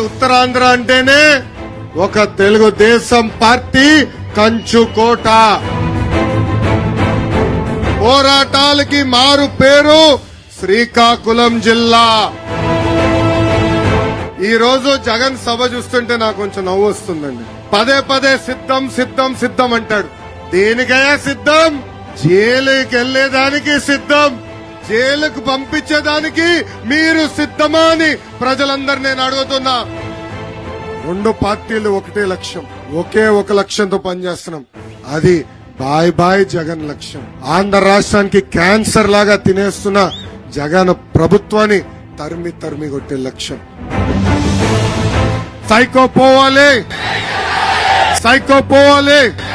ఉత్తరాంధ్ర అంటేనే ఒక తెలుగుదేశం పార్టీ కంచుకోట పోరాటాలకి మారు పేరు శ్రీకాకుళం జిల్లా. ఈ రోజు జగన్ సభ చూస్తుంటే నాకు కొంచెం నవ్వు వస్తుందండి. పదే పదే సిద్ధం సిద్ధం సిద్ధం అంటాడు. దేనికయ్యా సిద్ధం? జైలుకి వెళ్ళేదానికి సిద్ధం. జైలుకు పంపించేదానికి మీరు సిద్ధమా అని ప్రజలందరూ నేను అడుగుతున్నా. రెండు పార్టీలు ఒకటే లక్ష్యం. ఒకే ఒక లక్ష్యంతో పనిచేస్తున్నాం. అది బాయ్ బాయ్ జగన్ లక్ష్యం. ఆంధ్ర రాష్ట్రానికి క్యాన్సర్ లాగా తినేస్తున్న జగన్ ప్రభుత్వాన్ని తరిమి తరిమి కొట్టే లక్ష్యం. సైకో పోవాలి. సైకో పోవాలి.